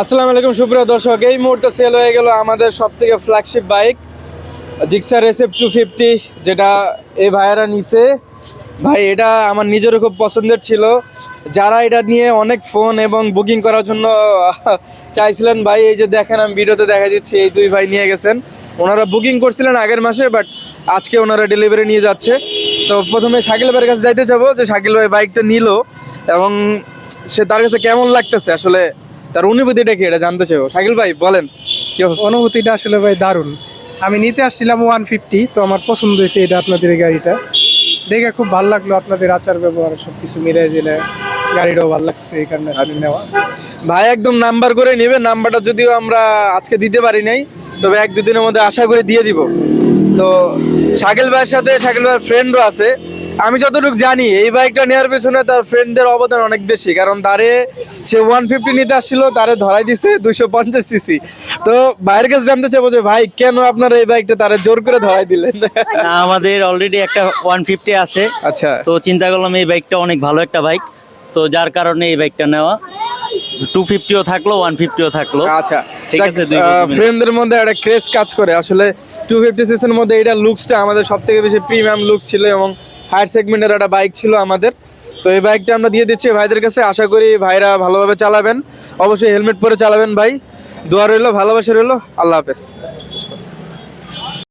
আসসালামু আলাইকুম, সুপ্রিয় দর্শক। এই মুহূর্তে সেল হয়ে গেল আমাদের সব থেকে flagship bike Gixxer SF two fifty যেটা এই ভাইয়েরা নিছে। ভাই, এটা আমার নিজেরও খুব পছন্দের ছিল। যারা এটা নিয়ে অনেক ফোন এবং বুকিং করার জন্য, চাইছিলেন, ভাই, এই যে দেখেন, আমি ভিডিওতে দেখা দিচ্ছি, এই দুই ভাই নিয়ে গেছেন। ওনারা বুকিং করছিলেন আগের মাসে বাট আজকে ওনারা ডেলিভারি নিয়ে যাচ্ছে। তো প্রথমে শাকিল ভাইয়ের কাছে যাইতে যাব, যে শাকিল ভাই বাইকটা নিল, এবং সে তার কাছে কেমন লাগতেছে? আসলে তার অনুভূতিটা কি? এটা জানতে চাইব। শাকিল ভাই বলেন কি অবস্থা? অনুভূতিটা আসলে ভাই দারুণ। আমি নিতে আসছিলাম ওয়ান ফিফটি তো আমার পছন্দ হয়েছে এটা আপনাদের এই গাড়িটা। দেখে খুব ভালো লাগল আপনাদের আচার ব্যবহার সব কিছু মিলে জেলে গাড়িটাও ভালো লাগছে এই কারণে আসলে নেওয়া। ভাই একদম নাম্বার করে নেবে নাম্বারটা যদিও আমরা আজকে দিতে পারি নাই তবে এক দুদিনের মধ্যে আশা করে দিয়ে দিব। তো শাকিল ভাইয়ের সাথে শাকিল ভাইয়ের ফ্রেন্ডও আছে। আমি যতটুকু জানি এই বাইকটা নেওয়ার পেছনে তার ফ্রেন্ডদের অবদান অনেক বেশি। কারণ তারে সে ওয়ান ফিফটি নিতে আসছিল তারে ধরাই দিছে দুইশো পঞ্চাশ সিসি তো ভাইয়ের কাছে জানতে চাইব যে ভাই কেন আপনারা এই বাইকটা তারে জোর করে ধরাই দিলেন? আমাদের অলরেডি একটা ওয়ান ফিফটি আছে। আচ্ছা। তো চিন্তা করলাম এই বাইকটা অনেক ভালো একটা বাইক তো যার কারণে এই বাইকটা নেওয়া। টু ফিফটিও থাকল ওয়ান ফিফটিও থাকল। আচ্ছা ঠিক আছে, ফ্রেন্ডদের মধ্যে একটা ক্রেজ কাজ করে। আসলে টু ফিফটি সিসির মধ্যে এটা লুকসটা আমাদের সব থেকে বেশি প্রিমিয়াম লুক ছিল এবং হায়ার সেগমেন্টের একটা বাইক ছিল আমাদের। তো এই বাইকটা আমরা দিয়ে দিচ্ছি ভাইদের কাছে। আশা করি ভাইরা ভালোভাবে চালাবেন। অবশ্যই হেলমেট পরে চালাবেন ভাই। দোয়া রইল, ভালোবাসা রইল। আল্লাহ হাফেজ।